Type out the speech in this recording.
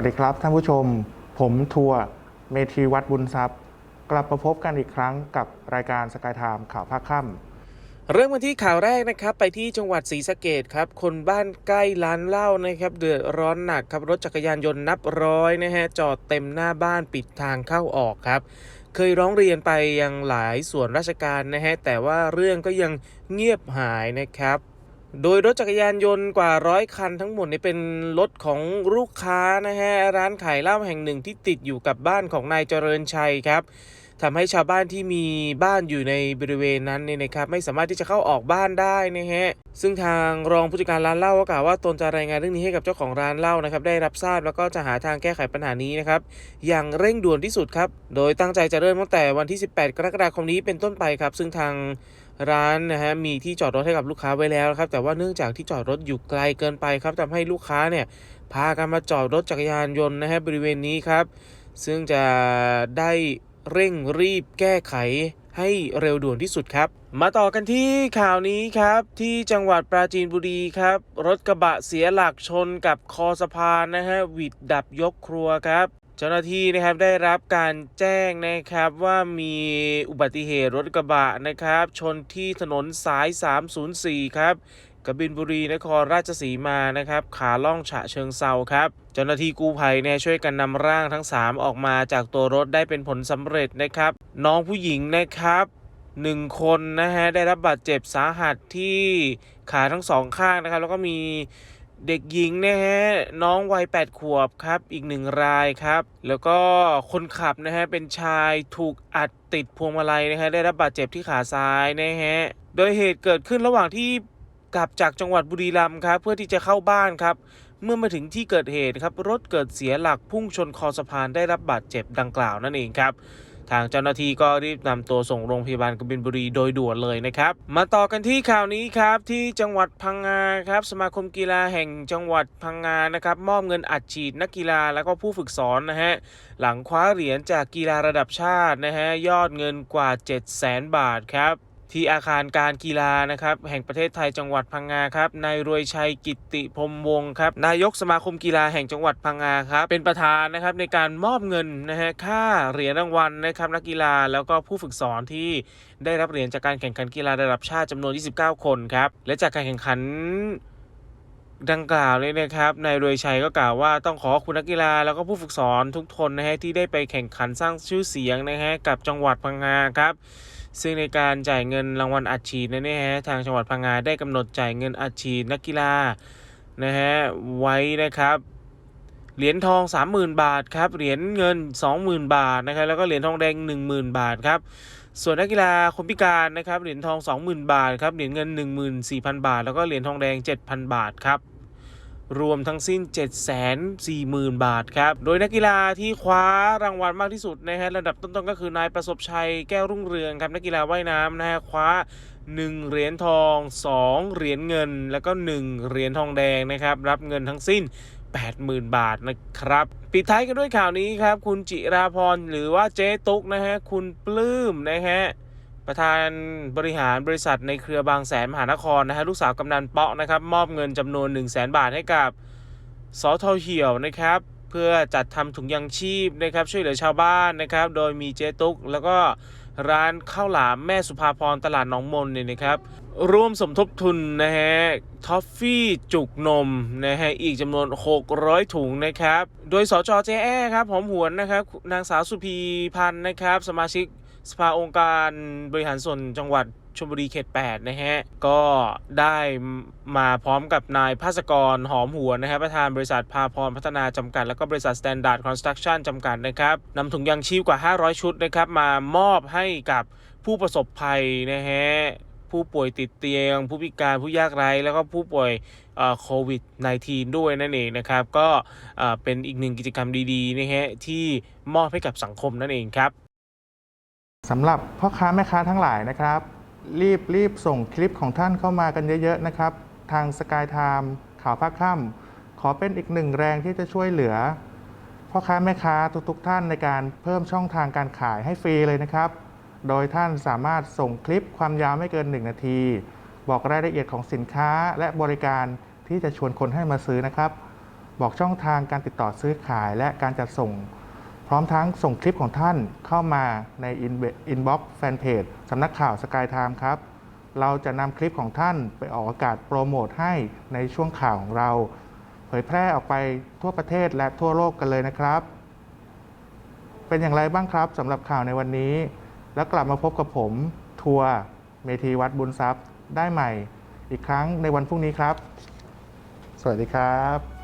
สวัสดีครับท่านผู้ชม ผมทัวร์เมธีวัดบุญทรัพย์ กลับมาพบกันอีกครั้งกับรายการสกายไทม์ข่าวภาคค่ำเริ่มกันที่ข่าวแรกนะครับ ไปที่จังหวัดศรีสะเกดครับ คนบ้านใกล้ร้านเหล้านะครับ เดือดร้อนหนักครับ รถจักรยานยนต์นับร้อยนะฮะจอดเต็มหน้าบ้านปิดทางเข้าออกครับเคยร้องเรียนไปยังหลายส่วนราชการนะฮะแต่ว่าเรื่องก็ยังเงียบหายนะครับ โดยรถจักรยานยนต์กว่าร้อยคันทั้งหมดนี่เป็นรถของลูกค้านะฮะร้านขายเหล้าแห่งหนึ่งที่ติดอยู่กับบ้านของนายเจริญชัยครับทำให้ชาวบ้านที่มีบ้านอยู่ในบริเวณนั้นเนี่ยนะครับ ไม่สามารถที่จะเข้าออกบ้านได้นะฮะซึ่งทางรองผู้จัดการร้านเหล้าก็กล่าวว่าตนจะรายงานเรื่องนี้ให้กับเจ้าของร้านเหล้านะครับ ได้รับทราบแล้วก็จะหาทางแก้ไขปัญหานี้นะครับ อย่างเร่งด่วนที่สุดครับ โดยตั้งใจจะเริ่มตั้งแต่วันที่ 18 กรกฎาคมนี้เป็นต้นไปครับ ซึ่งทาง ร้านนะฮะมีที่จอดรถให้กับลูกค้าไว้แล้วครับ แต่ว่าเนื่องจากที่จอดรถอยู่ไกลเกินไปครับทำให้ลูกค้าเนี่ยพากันมาจอดรถจักรยานยนต์นะฮะบริเวณนี้ครับ ซึ่งจะได้เร่งรีบแก้ไขให้เร็วด่วนที่สุดครับ มาต่อกันที่ข่าวนี้ครับ ที่จังหวัดปราจีนบุรีครับ รถกระบะเสียหลักชนกับคอสะพานนะฮะวิดดับยกครัวครับ เจ้าหน้าที่นะครับได้รับการแจ้งนะครับว่ามีอุบัติเหตุรถกระบะนะครับ ชนที่ถนนสาย 304 ครับกบินบุรีนครราชสีมานะครับ ขาล่องฉะเชิงเซาครับ เจ้าหน้าที่กู้ภัยเนี่ยช่วยกันนำร่างทั้ง 3 ออกมาจากตัวรถได้เป็นผลสำเร็จนะครับ น้องผู้หญิงนะครับหนึ่งคนนะฮะได้รับบาดเจ็บสาหัสที่ขาทั้งสองข้างนะครับ แล้วก็มี เด็กหญิงนะฮะน้องวัย 8 ขวบครับอีกหนึ่งรายครับ แล้วก็คนขับนะฮะเป็นชายถูกอัดติดพวงมาลัยนะฮะได้รับบาดเจ็บที่ขาซ้ายนะฮะโดยเหตุเกิดขึ้นระหว่างที่กลับจากจังหวัดบุรีรัมย์ครับเพื่อที่จะเข้าบ้านครับ เมื่อมาถึงที่เกิดเหตุครับรถเกิดเสียหลักพุ่งชนคอสะพานได้รับบาดเจ็บดังกล่าวนั่นเองครับ ทางเจ้าหน้าที่ก็รีบนำตัวส่งโรงพยาบาลกบินบุรีโดยด่วนเลยนะครับ มาต่อกันที่ข่าวนี้ครับ ที่จังหวัดพังงาครับ สมาคมกีฬาแห่งจังหวัดพังงานะครับ มอบเงินอัดฉีดนักกีฬาแล้วก็ผู้ฝึกสอนนะฮะ หลังคว้าเหรียญจากกีฬาระดับชาตินะฮะ ยอดเงินกว่า 7 0 0 0 0 0 บาทครับ ที่อาคารการกีฬานะครับแห่งประเทศไทยจังหวัดพังงาครับนายรวยชัยกิติพรมวงครับนายกสมาคมกีฬาแห่งจังหวัดพังงาครับเป็นประธานนะครับในการมอบเงินนะฮะค่าเหรียญรางวัลนะครับนักกีฬาแล้วก็ผู้ฝึกสอนที่ได้รับเหรียญจากการแข่งขันกีฬาระดับชาติจำนวน 29 คนครับและจากการแข่งขันดังกล่าวเลยนะครับ นายรวยชัยก็กล่าวว่าต้องขอคุณนักกีฬาแล้วก็ผู้ฝึกสอนทุกคนนะฮะที่ได้ไปแข่งขันสร้างชื่อเสียงนะฮะกับจังหวัดพังงาครับ ซึ่งในการจ่ายเงินรางวัลอัดฉีดนะเนี่ฮะทางจังหวัดพังงาได้กำหนดจ่ายเงินอัดฉีดนักกีฬานะฮะไว้นะครับเหรียญทอง 30,000 บาทครับเหรียญเงิน 20,000 บาทนะครับแล้วก็เหรียญทองแดง 10,000 บาทครับส่วนนักกีฬาคนพิการนะครับเหรียญทอง 20,000 บาทครับเหรียญเงิน 14,000 บาท แล้วก็เหรียญทองแดง 7,000 บาทครับ รวมทั้งสิ้น 740,000 บาทครับ โดยนักกีฬาที่คว้ารางวัลมากที่สุดนะฮะระดับต้นๆก็คือนายประสบชัยแก้วรุ่งเรืองครับนักกีฬาว่ายน้ำนะฮะคว้า1เหรียญทอง 2 เหรียญเงิน แล้วก็ 1 เหรียญทองแดงนะครับ รับเงินทั้งสิ้น 80,000 บาทนะครับ ปิดท้ายกันด้วยข่าวนี้ครับ คุณจิราพรหรือว่าเจ๊ตุ๊กนะฮะ คุณปลื้มนะฮะ ประธานบริหารบริษัทในเครือบางแสนมหานครนะฮะลูกสาวกำนันเปาะนะครับมอบเงินจำนวน 1 0 0 0 0แบาทให้กับสทเหี่ยวนะครับ เพื่อจัดทำถุงยางชีพนะครับ ช่วยเหลือชาวบ้านนะครับ โดยมีเจ๊ตุ๊ก แล้วก็ร้านข้าวหลามแม่สุภาพรตลาดหนองมนเนี่ยนะครับ ร่วมสมทบทุนนะฮะทอฟฟี่จุกนมนะฮะอีกจำนวน 600 ถุงนะครับ โดยสจเจแอครับหอมหวนนะครับนางสาวสุพีพันธ์นะครับ สมาชิก สภาองค์การบริหารส่วนจังหวัดชลบุรีเขต 8 นะฮะ ก็ได้มาพร้อมกับนายภาสกรหอมหัวนะฮะประธานบริษัทพาพรพัฒนาจำกัด แล้วก็บริษัท Standard Construction จำกัดนะครับนำถุงยางชีพกว่า 500 ชุดนะครับมามอบให้กับผู้ประสบภัยนะฮะผู้ป่วยติดเตียง ผู้พิการผู้ยากไร้แล้วก็ผู้ป่วยโควิด -19 ด้วยนั่นเองนะครับ ก็เป็นอีกหนึ่งกิจกรรมดีๆนะฮะที่มอบให้กับสังคมนั่นเองครับ สำหรับพ่อค้าแม่ค้าทั้งหลายนะครับ รีบรีบส่งคลิปของท่านเข้ามากันเยอะๆนะครับ ทางสกายไทม์ข่าวภาคค่ำขอเป็นอีกหนึ่งแรงที่จะช่วยเหลือ พ่อค้าแม่ค้าทุกๆท่านในการเพิ่มช่องทางการขายให้ฟรีเลยนะครับ โดยท่านสามารถส่งคลิปความยาวไม่เกิน 1 นาที บอกรายละเอียดของสินค้าและบริการที่จะชวนคนให้มาซื้อนะครับ บอกช่องทางการติดต่อซื้อขายและการจัดส่ง พร้อมทั้งส่งคลิปของท่านเข้ามาในอินบ็อกซ์แฟนเพจสำนักข่าวสกายไทม์ครับ เราจะนำคลิปของท่านไปออกอากาศโปรโมทให้ในช่วงข่าวของเรา เผยแพร่ออกไปทั่วประเทศและทั่วโลกกันเลยนะครับ เป็นอย่างไรบ้างครับสำหรับข่าวในวันนี้ แล้วกลับมาพบกับผม ทัวร์เมธีวัดบุญทรัพย์ได้ใหม่ อีกครั้งในวันพรุ่งนี้ครับ สวัสดีครับ